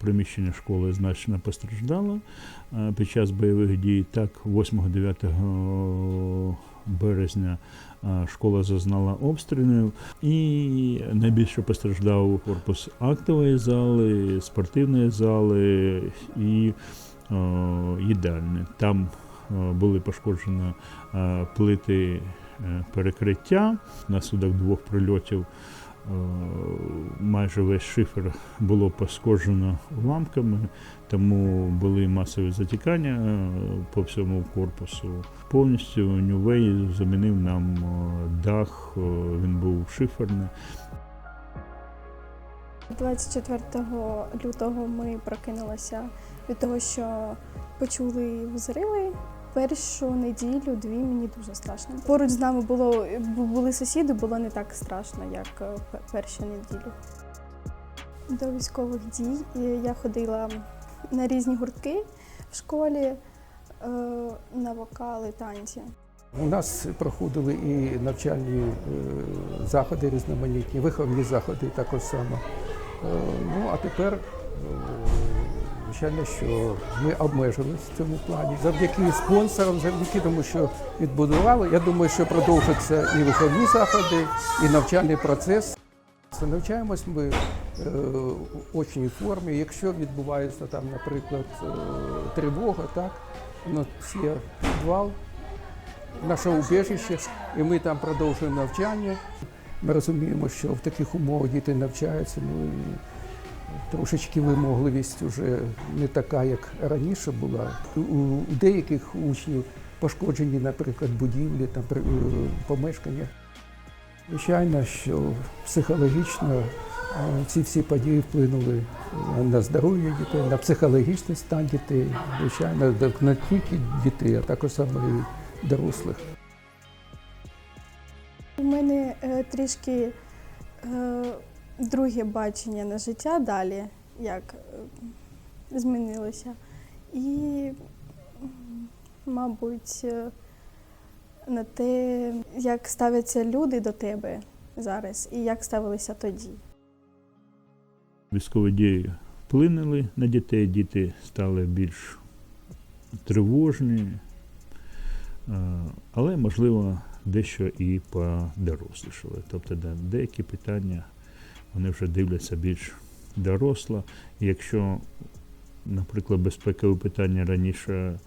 приміщення школи значно постраждало е, під час бойових дій. Так, 8-9 березня е, школа зазнала обстрілів, і найбільше постраждав корпус актової зали, спортивної зали і е, їдальні. Там були пошкоджені плити перекриття внаслідок двох прильотів. Е, Майже весь шифер було пошкоджено уламками, тому були масові затікання е, по всьому корпусу. Повністю Нювей замінив нам е, дах, він був шиферний. 24 лютого ми прокинулися від того, що почули взриви. Першу неділю, дві мені дуже страшно. Поруч з нами було були сусіди, було не так страшно, як е, першу неділю. До військових дій я ходила на різні гуртки в школі, е, на вокали, танці. У нас проходили і навчальні е, заходи різноманітні, виховні заходи також само. Ну а тепер, е, звичайно, що ми обмежились в цьому плані. Завдяки спонсорам, завдяки тому, що відбудували. Я думаю, що продовжаться і виховні заходи, і навчальний процес. Це Навчаємось ми е, в очній формі. Якщо відбувається там, наприклад, е, тривога, так, у нас підвал, наше убіжище, і ми там продовжуємо навчання. Ми розуміємо, що в таких умовах діти навчаються, ну трошечки вимогливість вже не така, як раніше була. У, деяких учнів пошкоджені, наприклад, будівлі, там, е, помешкання. Звичайно, що психологічно е, ці всі події вплинули на здоров'я дітей, на психологічний стан дітей, звичайно, не тільки дітей, а також саме і дорослих. У мене е, трішки друге бачення на життя далі, як е, змінилося. І, мабуть, е, на те, як ставляться люди до тебе зараз і як ставилися тоді. Військові дії вплинули на дітей, діти стали більш тривожні, е, але, можливо, дещо і подорослішали. Тобто деякі питання вони вже дивляться більш доросло. Якщо, наприклад, безпекові питання раніше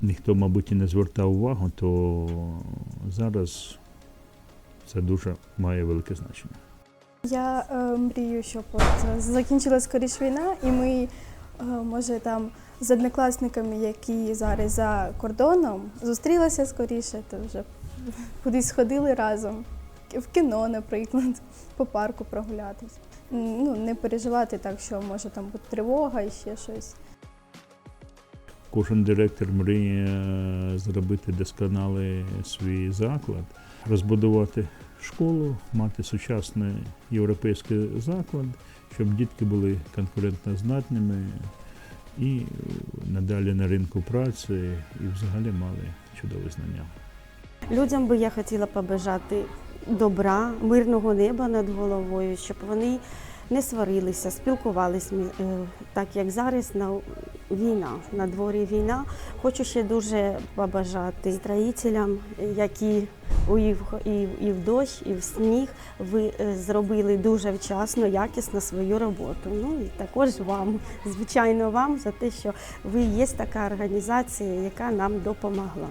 ніхто, мабуть, і не звертав увагу, то зараз це дуже має велике значення. Я е, мрію, щоб от закінчилась скоріш війна, і ми, е, може, там з однокласниками, які зараз за кордоном, зустрілися скоріше, то вже кудись ходили разом. В кіно, наприклад, по парку прогулятись. Ну, не переживати так, що може там бути тривога і ще щось. Кожен директор мріє зробити досконалий свій заклад, розбудувати школу, мати сучасний європейський заклад, щоб дітки були конкурентно здатними і е, надалі на ринку праці і взагалі мали чудові знання. Людям би я хотіла побажати добра, мирного неба над головою, щоб вони не сварилися, спілкувалися так, як зараз на війна, на дворі війна. Хочу ще дуже побажати строїтелям, які у в, і, і в дощ, і в сніг ви е, зробили дуже вчасно, якісно свою роботу. Ну і також вам, звичайно, вам за те, що ви є така організація, яка нам допомогла.